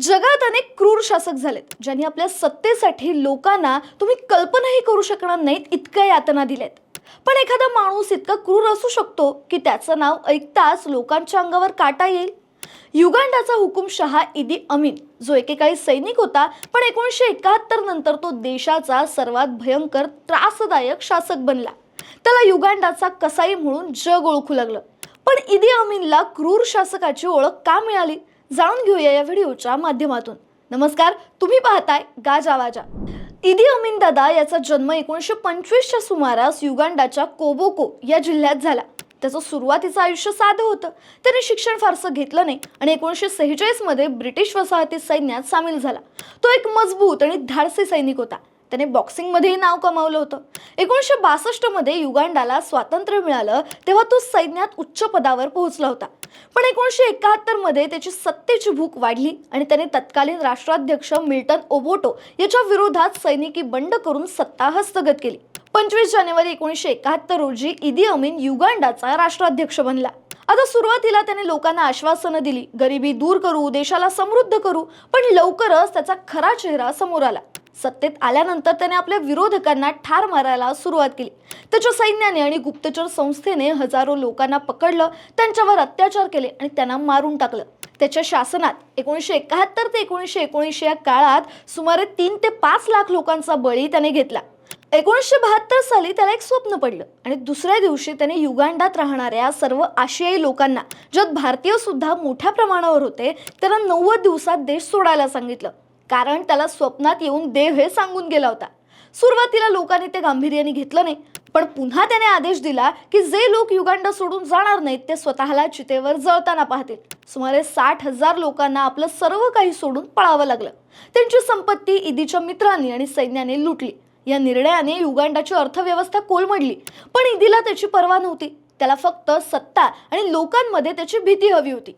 जगात अनेक क्रूर शासक झालेत ज्यांनी आपल्या सत्तेसाठी लोकांना तुम्ही कल्पनाही करू शकणार नाहीत इतक्या यातना दिल्यात पण एखादा माणूस इतका क्रूर असू शकतो की त्याचं नाव ऐकताच लोकांच्या अंगावर काटा येईल? युगांडाचा हुकुमशहा इदी अमीन जो एकेकाळी सैनिक होता पण एकोणीसशे एकाहत्तर नंतर तो देशाचा सर्वात भयंकर त्रासदायक शासक बनला. त्याला युगांडाचा कसाई म्हणून जग ओळखू लागलं. पण इदी अमीनला क्रूर शासकाची ओळख का मिळाली? जाणून घेऊया या व्हिडिओच्या माध्यमातून. नमस्कार तुम्ही पाहताय गाजा वाजा. इदी अमीन दादा याचा जन्म एकोणीसशे पंचवीसच्या सुमारास युगांडाच्या कोबोको या जिल्ह्यात झाला. त्याचं सुरुवातीचं आयुष्य साधं होतं. त्याने शिक्षण फारसं घेतलं नाही आणि एकोणीसशे सेहेचाळीसमध्ये ब्रिटिश वसाहती सैन्यात सामील झाला. तो एक मजबूत आणि धाडसी सैनिक होता. त्याने बॉक्सिंगमध्येही नाव कमावलं होतं. एकोणीसशे बासष्टमध्ये युगांडाला स्वातंत्र्य मिळालं तेव्हा तो सैन्यात उच्च पदावर पोहोचला होता. पण एकोणीसशे एकाहत्तरमध्ये त्याची सत्तेची भूक वाढली आणि त्याने तत्कालीन राष्ट्राध्यक्ष मिल्टन ओबोटो याच्या विरोधात सैनिकी बंड करून सत्ता हस्तगत केली. पंचवीस जानेवारी एकोणीसशे एकाहत्तर रोजी इदी अमीन युगांडाचा राष्ट्राध्यक्ष बनला. आता सुरुवातीला त्याने लोकांना आश्वासनं दिली गरिबी दूर करू देशाला समृद्ध करू. पण लवकरच त्याचा खरा चेहरा समोर आला. सत्तेत आल्यानंतर त्याने आपल्या विरोधकांना ठार मारायला सुरुवात केली. त्याच्या सैन्याने आणि गुप्तचर संस्थेने हजारो लोकांना पकडलं त्यांच्यावर अत्याचार केले आणि त्यांना मारून टाकलं. त्याच्या शासनात एकोणीसशे एकाहत्तर ते एकोणीसशे एकोणीसशे या काळात सुमारे तीन ते पाच लाख लोकांचा बळी त्याने घेतला. एकोणीसशे बहात्तर साली त्याला एक स्वप्न पडलं आणि दुसऱ्या दिवशी त्याने युगांडात राहणाऱ्या सर्व आशियाई लोकांना ज्यात भारतीय सुद्धा मोठ्या प्रमाणावर होते त्यांना नव्वद दिवसात देश सोडायला सांगितलं. कारण त्याला स्वप्नात येऊन देव हे सांगून गेला होता. सुरुवातीला लोकांनी ते गांभीर्याने घेतलं नाही पण पुन्हा त्याने आदेश दिला की जे लोक युगांड सोडून जाणार नाहीत ते स्वतःला चितेवर जळताना पाहतील. सुमारे साठ हजार लोकांना आपलं सर्व काही सोडून पळावं लागलं. त्यांची संपत्ती ईदीच्या मित्रांनी आणि सैन्याने लुटली. या निर्णयाने युगांडाची अर्थव्यवस्था कोलमडली पण इदीला त्याची पर्वा नव्हती. त्याला फक्त सत्ता आणि लोकांमध्ये त्याची भीती हवी होती.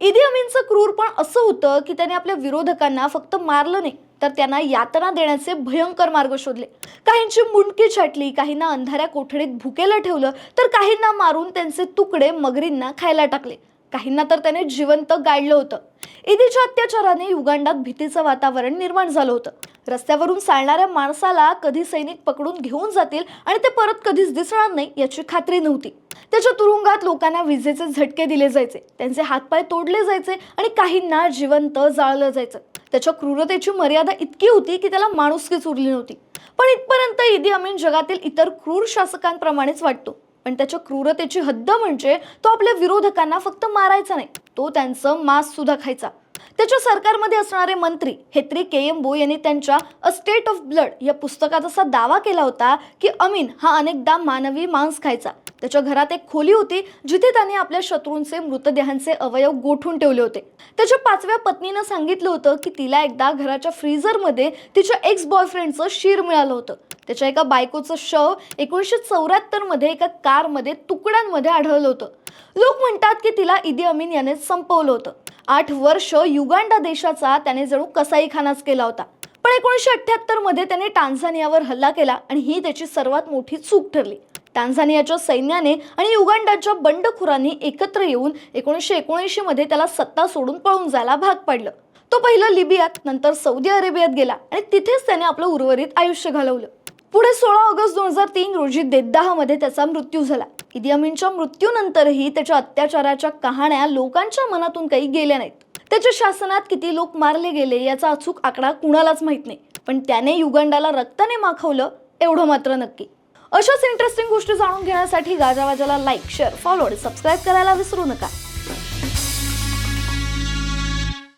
इदी अमीनचं क्रूरपण असं होतं की त्याने आपल्या विरोधकांना फक्त मारलं नाही तर त्यांना यातना देण्याचे भयंकर मार्ग शोधले. काहींची मुंडकी छाटली काहींना अंधाऱ्या कोठडीत भुकेला ठेवलं तर काहींना मारून त्यांचे तुकडे मगरींना खायला टाकले. काहींना तर त्याने जिवंत गाडलं होतं. ईदीच्या अत्याचाराने युगांडात भीतीचं वातावरण निर्माण झालं होतं. रस्त्यावरून चालणाऱ्या माणसाला कधी सैनिक पकडून घेऊन जातील आणि ते परत कधीच दिसणार नाही याची खात्री नव्हती. त्याच्या तुरुंगात लोकांना विजेचे झटके दिले जायचे. त्यांचे हातपाय तोडले जायचे आणि काहींना जिवंत जाळलं जायचं. त्याच्या क्रूरतेची मर्यादा इतकी होती की त्याला माणुसकीच उरली नव्हती. पण इथपर्यंत इदी अमीन जगातील इतर क्रूर शासकांप्रमाणेच वाटतो. पण त्याच्या क्रूरतेची हद्द म्हणजे तो आपल्या विरोधकांना फक्त मारायचा नाही. तो त्यांचं मांस सुद्धा खायचा. त्याच्या सरकारमध्ये असणारे मंत्री हेत्री केयम्बो यांनी त्यांच्या अ स्टेट ऑफ ब्लड या पुस्तकात असा दावा केला होता की अमीन हा अनेकदा मानवी मांस खायचा. त्याच्या घरात एक खोली होती जिथे त्याने आपल्या शत्रूंचे मृतदेहांचे अवयव गोठून ठेवले होते. त्याच्या पाचव्या पत्नीनं सांगितलं होतं की तिला एकदा घराच्या फ्रीझरमध्ये तिच्या एक्स बॉयफ्रेंडचं शिर मिळालं होतं. त्याच्या एका बायकोचं शव एकोणीसशे चौऱ्याहत्तरमध्ये एका कारमध्ये तुकड्यांमध्ये आढळलं होतं. लोक म्हणतात की तिला इदी अमीन याने संपवलं होतं. आठ वर्ष युगांडा देशाचा त्याने जणू कसाईखानाच केला होता. पण एकोणीसशे अठ्ठ्याहत्तरमध्ये त्याने टांझानियावर हल्ला केला आणि ही त्याची सर्वात मोठी चूक ठरली. टांझानियाच्या सैन्याने आणि युगांडाच्या बंडखोरांनी एकत्र येऊन एकोणीसशे एकोणऐंशीमध्ये त्याला सत्ता सोडून पळून जायला भाग पाडलं. तो पहिलं लिबियात नंतर सौदी अरेबियात गेला आणि तिथेच त्याने आपलं उर्वरित आयुष्य घालवलं. पुढे सोळा ऑगस्ट दोन हजार तीन रोजी देद्दाहमध्ये त्याचा मृत्यू झाला. इदी अमीनच्या मृत्यूनंतरही त्याच्या अत्याचाराच्या कहाण्या लोकांच्या मनातून काही गेल्या नाहीत. त्याच्या शासनात किती लोक मारले गेले याचा अचूक आकडा कुणालाच माहीत नाही. पण त्याने युगांडाला रक्ताने माखवलं एवढं मात्र नक्की. अशाच इंटरेस्टिंग गोष्टी जाणून घेण्यासाठी गाजावाजाला लाईक शेअर फॉलो आणि सबस्क्राईब करायला विसरू नका.